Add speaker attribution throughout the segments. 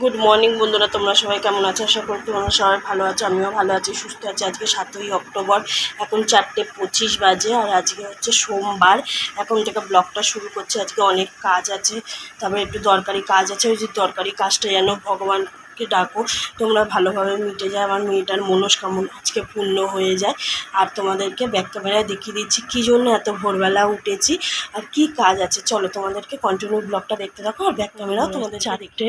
Speaker 1: Good morning বন্ধুরা, তোমরা সবাই কেমন আছো? আশা করি তোমরা সবাই ভালো আছো, আমিও ভালো আছি, সুস্থ আছি। আজকে সাতই অক্টোবর, এখন চারটে পঁচিশ বাজে, আর আজকে হচ্ছে সোমবার। এখন থেকে ব্লগটা শুরু করছি, আজকে অনেক কাজ আছে, তারপরে একটু দরকারি কাজ আছে, ওই যে দরকারি কাজটা যেন ভগবানকে ডাকো, তোমরা ভালোভাবে মিটে যায় আমার মেয়েটার মনস্কামনা আজকে পূর্ণ হয়ে যায়। আর তোমাদেরকে ব্যাক ক্যামেরায় দেখিয়ে দিচ্ছি, কী জন্য এত ভোরবেলা উঠেছি, আর কি কাজ আছে। চলো তোমাদেরকে কন্টিনিউ ব্লগটা দেখতে থাকো, আর ব্যাক ক্যামেরাও তোমাদের চারটে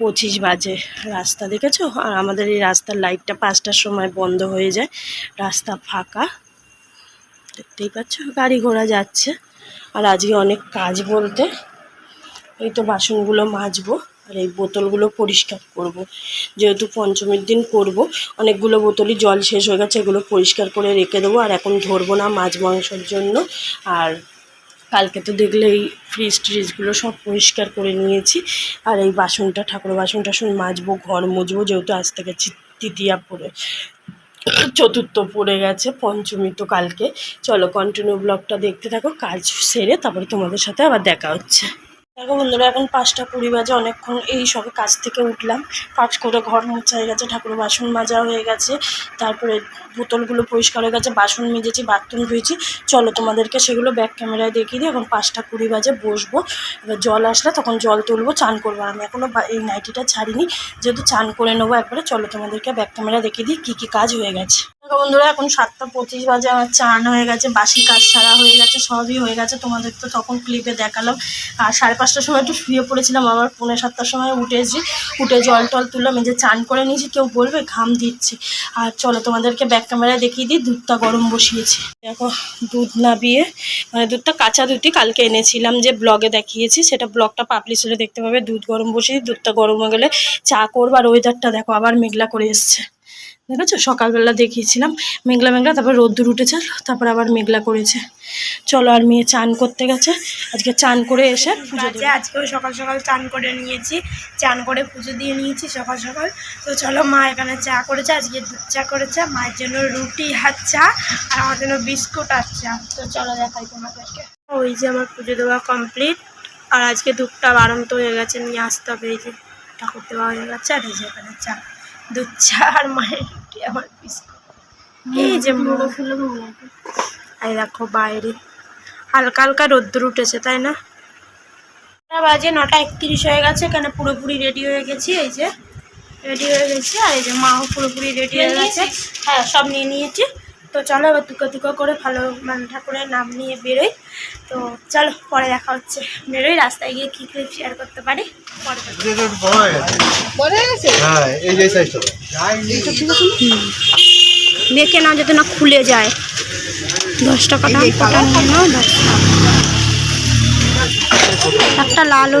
Speaker 1: পঁচিশ বাজে রাস্তা, দেখেছ? আর আমাদের এই রাস্তার লাইটটা পাঁচটার সময় বন্ধ হয়ে যায়। রাস্তা ফাঁকা। দেখতেই পাচ্ছ, গাড়ি ঘোড়া যাচ্ছে। আর আজকে অনেক কাজ বলতে। এই তো বাসনগুলো মাজবো, আর এই বোতলগুলো পরিষ্কার করব। যেহেতু পঞ্চমীর দিন করব, অনেকগুলো বোতলই জল শেষ হয়ে গেছে, এগুলো পরিষ্কার করে রেখে দেবো। আর এখন ধরবো না মাছ মাংসর জন্য। আর কালকে তো দেখলে এই ফ্রিজ ট্রিজগুলো সব পরিষ্কার করে নিয়েছি। আর এই বাসনটা ঠাকুর বাসনটা টাসন মাজবো, ঘর মজবো, যেহেতু আজ থেকে তৃতীয়া পড়ে, চতুর্থ পড়ে গেছে, পঞ্চমী তো কালকে। চলো কন্টিনিউ ব্লগটা দেখতে থাকো, কাজ সেরে তারপরে তোমাদের সাথে আবার দেখা হচ্ছে। দেখো বন্ধুরা, এখন পাঁচটা কুড়ি বাজে, অনেকক্ষণ এই সবে কাজ থেকে উঠলাম। কাজ করে ঘর মোছা হয়ে গেছে ঠাকুর বাসন মাজা হয়ে গেছে, তারপরে বোতলগুলো পরিষ্কার হয়ে গেছে, বাসন মেজেছি, বাথরুম ধুয়েছি। চলো তোমাদেরকে সেগুলো ব্যাক ক্যামেরায় দেখিয়ে দিই, এখন পাঁচটা কুড়ি বাজে, বসবো। এবার জল আসলে তখন জল তুলবো, চান করব। আমি এখনও এই নাইটিটা ছাড়িনি, যেহেতু চান করে নেব একবারে, চলো তোমাদেরকে ব্যাক ক্যামেরা দেখিয়ে দিই, কী কী কাজ হয়ে গেছে। দেখো বন্ধুরা, এখন সাতটা পঁচিশ বাজে, আমার চান হয়ে গেছে, বাসি কাজ সারা হয়ে গেছে, সবই হয়ে গেছে, তোমাদের তো তখন ক্লিপে দেখালাম। আর সাড়ে পাঁচটার সময় একটু শুয়ে পড়েছিলাম, আবার পৌনে সাতটার সময় উঠেছি উঠে জল টল তুললাম, এই যে চান করে নিয়েছি, কেউ বলবে ঘাম দিচ্ছে। আর চলো তোমাদেরকে ব্যাক ক্যামেরায় দেখিয়ে দিই, দুধটা গরম বসিয়েছি। দেখো, দুধ নাবিয়ে মানে দুধটা কাঁচা দুধই কালকে এনেছিলাম যে ব্লগে দেখিয়েছি, সেটা ব্লগটা পাবলিশ হলে দেখতে পাবে, দুধ গরম বসিয়ে দুধটা গরম হয়ে গেলে চা করব, আর ওয়েদারটা দেখো, আবার মেঘলা করে এসছে। দেখেছ? সকালবেলা দেখিয়েছিলাম। মেঘলা মেঘলা, তারপর রোদ্দুর উঠেছে, তারপর আবার মেঘলা করেছে। চলো আর মেয়ে চান করতে গেছে। আজকে চান করে এসে পুজো
Speaker 2: আছে আজকেও সকাল সকাল চান করে নিয়েছি। চান করে পুজো দিয়ে নিয়েছি সকাল সকাল। তো চলো মা এখানে চা করেছে, আজকে দুধ চা করেছে। মায়ের জন্য রুটি আর চা আর আমার জন্য বিস্কুট আর চা। তো চলো দেখাই তোমাদেরকে। ওই যে আমার পুজো দেওয়া কমপ্লিট। আর আজকে দুধটা বারন্ত হয়ে গেছে, নিয়ে আসতে হবে। এই যে ঠাকুর দেওয়া হয়ে গেছে, আর এই যে এখানে চা। দুধ চা আর মায়ের রুটি আমার বিস্কুট। এই যে এই দেখো বাইরে। হালকা হালকা রোদ্দুর উঠেছে তাই না? বাজে নটা একত্রিশ হয়ে গেছে এখানে পুরোপুরি রেডি হয়ে গেছি এই যে। রেডি হয়ে গেছি আর এই যে মাও পুরোপুরি রেডি হয়ে গেছে। হ্যাঁ সব নিয়ে নিয়েছি। তো চলো এবার তুকা তুকা করে ভালো মানে ঠাকুরের নাম নিয়ে বেরোই। তো চলো পরে দেখা হচ্ছে। বেরোই রাস্তায় গিয়ে কী ক্লিপ শেয়ার করতে পারি? পরে দেখা।
Speaker 3: হ্যাঁ
Speaker 2: নাও যাতে না খুলে যায়। দশ টাকা দাম কটা? নিয়ে নাও দশ টাকা। একটা লালও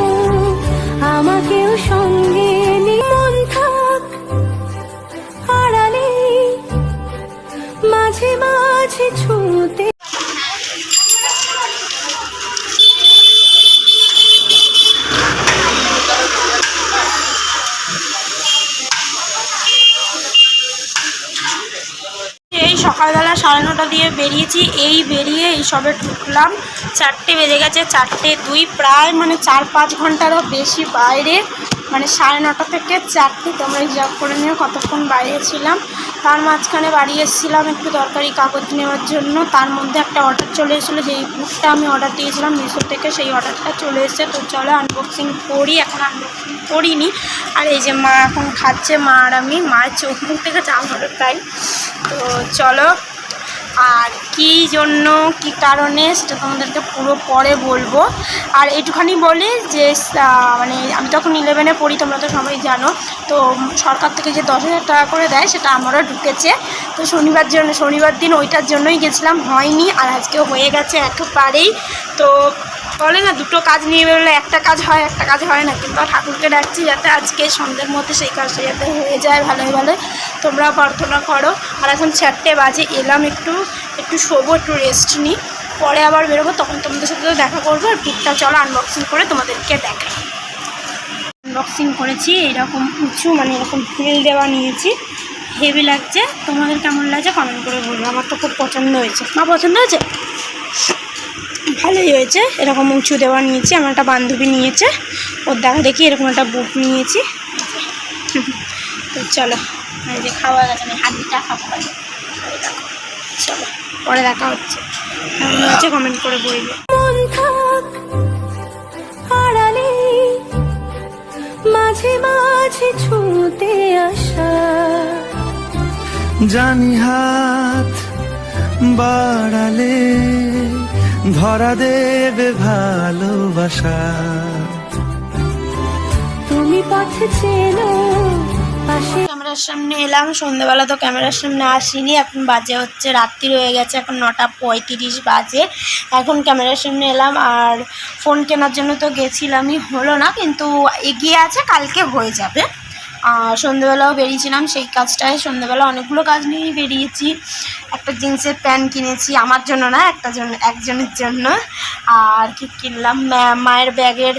Speaker 2: সকালবেলা দিয়ে বেরিয়েছি, এই বেরিয়ে এই সবে ঢুকলাম। চারটে বেজে গেছে, চারটে দুই, প্রায় মানে চার পাঁচ ঘন্টারও বেশি বাইরে মানে সাড়ে নটা থেকে চারটে, তোমরা হিসাব করে নিয়ে কতক্ষণ বাইরে ছিলাম। তার মাঝখানে বাড়ি এসেছিলাম একটু দরকারি কাগজ নেওয়ার জন্য, তার মধ্যে একটা অর্ডার চলে এসেছিল, যেই বুকটা আমি অর্ডার দিয়েছিলাম মিশো থেকে, সেই অর্ডারটা চলে এসেছে। তো চলো আনবক্সিং করি, এখন আনবক্সিং করিনি। আর এই যে মা এখন খাচ্ছে, মা আর আমি, মায়ের চোখ মুখ থেকে চাল তাই। তো চলো আর কি জন্য, কি কারণে, সেটা তোমাদেরকে পুরো পরে বলব। আর এটুখানি বলি যে মানে আমি তখন ইলেভেনে পড়ি, তোমরা তো সবাই জানো। তো সরকার থেকে যে দশ হাজার টাকা করে দেয়, সেটা আমারও ঢুকেছে। তো শনিবার জন্য, শনিবার দিন ওইটার জন্যই গেছিলাম, হয়নি, আর আজকে হয়ে গেছে একেবারেই। তো বলে না, দুটো কাজ নিয়ে বেরোলে একটা কাজ হয়, একটা কাজ হয় না। কিন্তু ঠাকুরকে ডাকছি যাতে আজকে সন্ধ্যের মধ্যে সেই কাজটা যাতে হয়ে যায় ভালোই ভালো তোমরা প্রার্থনা করো। আর এখন চারটে বাজে, এলাম একটু একটু শোবো, একটু রেস্ট নিই পরে আবার বেরোবো, তখন তোমাদের সাথে তো দেখা করব। আর পিকটা চলো আনবক্সিং করে তোমাদেরকে দেখাই। আনবক্সিং করেছি, এরকম উঁচু মানে এরকম হিল দেওয়া নিয়েছি। হেভি লাগছে। তোমাদের কেমন লাগছে কমেন্ট করে বলব আমার তো খুব পছন্দ হয়েছে। মা পছন্দ হয়েছে? ভালোই হয়েছে। এরকম উঁচু দেওয়া নিয়েছি আমার একটা বান্ধবী নিয়েছে। ওর দেখা দেখি এরকম একটা বুট নিয়েছি। তো চলো এই যে খাওয়া গেছে আমি হাত দিটা খাব চলো পরে দেখা হচ্ছে। কেমন হয়েছে কমেন্ট করে বলবে।
Speaker 4: মন মাঝে মাঝে ছুঁতে আসা।
Speaker 5: জানি হাত বাড়ালে ধরা দেবে ভালোবাসা।
Speaker 4: তুমি পথ চেনো
Speaker 2: ক্যামেরার সামনে এলাম সন্ধ্যেবেলা তো ক্যামেরার সামনে আসিনি এখন বাজে হচ্ছে রাত্রি হয়ে গেছে এখন নটা পঁয়ত্রিশ বাজে। এখন ক্যামেরার সামনে এলাম আর ফোন কেনার জন্য তো গেছিলামই হলো না কিন্তু এগিয়ে আছে কালকে হয়ে যাবে। আর সন্ধ্যেবেলাও বেরিয়েছিলাম সেই কাজটায় সন্ধ্যেবেলা অনেকগুলো কাজ নিয়েই বেরিয়েছি। একটা জিন্সের প্যান্ট কিনেছি আমার জন্য না একটা জন্য একজনের জন্য। আর কি কিনলাম? মায়ের ব্যাগের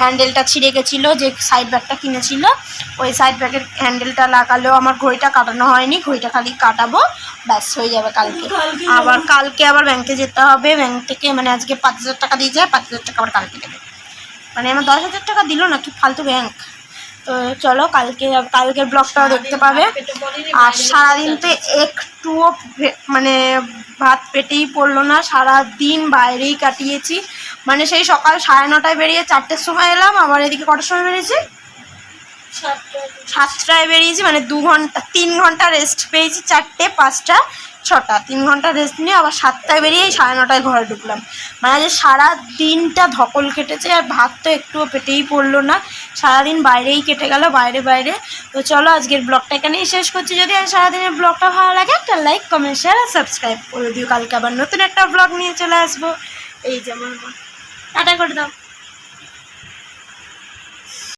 Speaker 2: হ্যান্ডেলটা ছিঁড়ে গেছিল যে সাইড ব্যাগটা কিনেছিল। ওই সাইড ব্যাগের হ্যান্ডেলটা লাগালেও আমার ঘড়িটা কাটানো হয়নি ঘড়িটা খালি কাটাবো ব্যাস হয়ে যাবে কালকে। আবার কালকে আবার ব্যাংকে যেতে হবে ব্যাংক থেকে মানে আজকে পাঁচ হাজার টাকা দিয়ে যায় পাঁচ হাজার টাকা আবার কালকে দেবে। মানে আমার দশ হাজার টাকা দিল না কি ফালতু ব্যাংক তো চলো কালকে কালকের ব্লগটাও দেখতে পাবে। আর সারাদিন তো একটুও মানে ভাত পেটেই পড়ল না সারা দিন বাইরেই কাটিয়েছি। মানে সেই সকাল সাড়ে নটায় বেরিয়ে চারটের সময় এলাম আবার এদিকে কটার সময় বেরিয়েছি? সাতটায়। বেরিয়েছি মানে দু ঘণ্টা তিন ঘণ্টা রেস্ট পেয়েছি চারটে পাঁচটা। ছটা, তিন ঘণ্টা রেস্ট নিয়ে আবার সাতটায় বেরিয়ে সাড়ে নটায় ঘরে ঢুকলাম। মানে যে সারা দিনটা ধকল কেটেছে আর ভাত তো একটুও পেটেই পড়ল না। সারাদিন বাইরেই কেটে গেল, বাইরে বাইরে। তো চলো আজকের ব্লগটা এখানেই শেষ করছি। যদি আর সারাদিনের ব্লগটা ভালো লাগে, একটা লাইক কমেন্ট শেয়ার আর সাবস্ক্রাইব করে দিও। কালকে আবার নতুন একটা ব্লগ নিয়ে চলে আসব। এই যেমন টাটা করে দাও।